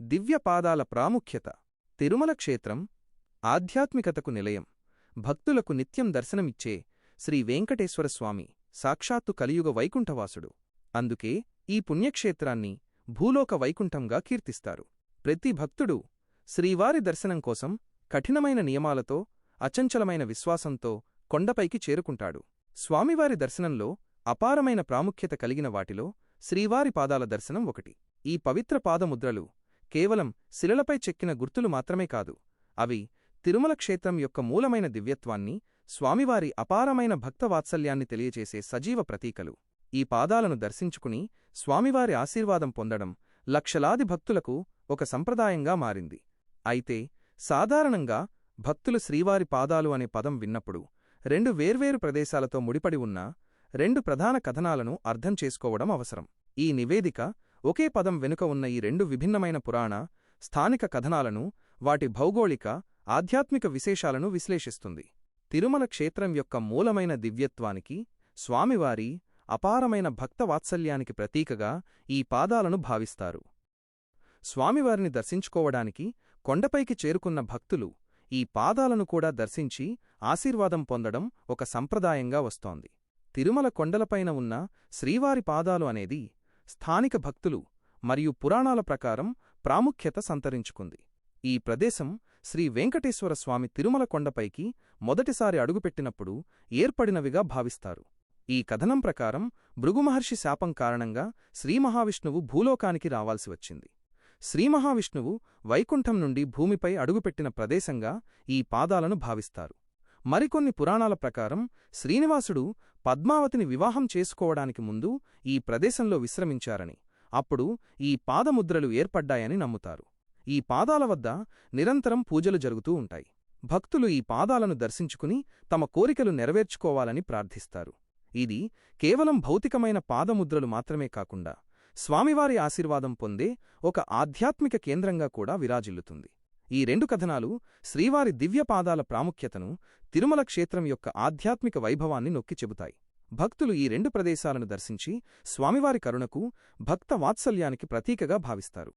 దివ్యపాదాల ప్రాముఖ్యత తిరుమల క్షేత్రం ఆధ్యాత్మికతకు నిలయం భక్తులకు నిత్యం దర్శనమిచ్చే శ్రీ వెంకటేశ్వరస్వామి సాక్షాత్తు కలియుగ వైకుంఠవాసుడు. అందుకే ఈ పుణ్యక్షేత్రాన్ని భూలోక వైకుంఠంగా కీర్తిస్తారు. ప్రతి భక్తుడు శ్రీవారి దర్శనం కోసం కఠినమైన నియమాలతో అచంచలమైన విశ్వాసంతో కొండపైకి చేరుకుంటాడు. స్వామివారి దర్శనంలో అపారమైన ప్రాముఖ్యత కలిగిన వాటిలో శ్రీవారి పాదాల దర్శనం ఒకటి. ఈ పవిత్ర పాదముద్రలు కేవలం శిలలపై చెక్కిన గుర్తులు మాత్రమే కాదు అవి తిరుమల క్షేత్రం యొక్క మూలమైన దివ్యత్వాన్ని స్వామివారి అపారమైన భక్తవాత్సల్యాన్ని తెలియచేసే సజీవ ప్రతీకలు. ఈ పాదాలను దర్శించుకుని స్వామివారి ఆశీర్వాదం పొందడం లక్షలాది భక్తులకు ఒక సంప్రదాయంగా మారింది. అయితే సాధారణంగా భక్తులు శ్రీవారి పాదాలు అనే పదం విన్నప్పుడు రెండు వేర్వేరు ప్రదేశాలతో ముడిపడి ఉన్న రెండు ప్రధాన కథనాలను అర్థం చేసుకోవడం అవసరం. ఈ నివేదిక ఒకే పదం వెనుక ఉన్న ఈ రెండు విభిన్నమైన పురాణ స్థానిక కథనాలను వాటి భౌగోళిక ఆధ్యాత్మిక విశేషాలను విశ్లేషిస్తుంది. తిరుమల క్షేత్రం యొక్క మూలమైన దివ్యత్వానికి స్వామివారి అపారమైన భక్తవాత్సల్యానికి ప్రతీకగా ఈ పాదాలను భావిస్తారు. స్వామివారిని దర్శించుకోవడానికి కొండపైకి చేరుకున్న భక్తులు ఈ పాదాలను కూడా దర్శించి ఆశీర్వాదం పొందడం ఒక సంప్రదాయంగా వస్తోంది. తిరుమల కొండలపైన ఉన్న శ్రీవారి పాదాలు అనేది స్థానిక భక్తులు మరియు పురాణాల ప్రకారం ప్రాముఖ్యత సంతరించుకుంది. ఈ ప్రదేశం శ్రీ వెంకటేశ్వర స్వామి తిరుమల కొండపైకి మొదటిసారి అడుగుపెట్టినప్పుడు ఏర్పడినవిగా భావిస్తారు. ఈ కథనం ప్రకారం భృగుమహర్షి శాపం కారణంగా శ్రీమహావిష్ణువు భూలోకానికి రావాల్సి వచ్చింది. శ్రీమహావిష్ణువు వైకుంఠం నుండి భూమిపై అడుగుపెట్టిన ప్రదేశంగా ఈ పాదాలను భావిస్తారు. మరికొన్ని పురాణాల ప్రకారం శ్రీనివాసుడు పద్మావతిని వివాహం చేసుకోవడానికి ముందు ఈ ప్రదేశంలో విశ్రమించారని అప్పుడు ఈ పాదముద్రలు ఏర్పడ్డాయని నమ్ముతారు. ఈ పాదాల వద్ద నిరంతరం పూజలు జరుగుతూ ఉంటాయి. భక్తులు ఈ పాదాలను దర్శించుకుని తమ కోరికలు నెరవేర్చుకోవాలని ప్రార్థిస్తారు. ఇది కేవలం భౌతికమైన పాదముద్రలు మాత్రమే కాకుండా స్వామివారి ఆశీర్వాదం పొందే ఒక ఆధ్యాత్మిక కేంద్రంగా కూడా విరాజిల్లుతుంది. ఈ రెండు కథనాలు శ్రీవారి దివ్య పాదాల ప్రాముఖ్యతను తిరుమల క్షేత్రం యొక్క ఆధ్యాత్మిక వైభవాన్ని నొక్కి చెబుతాయి. భక్తులు ఈ రెండు ప్రదేశాలను దర్శించి స్వామివారి కరుణకు భక్త వాత్సల్యానికి ప్రతీకగా భావిస్తారు.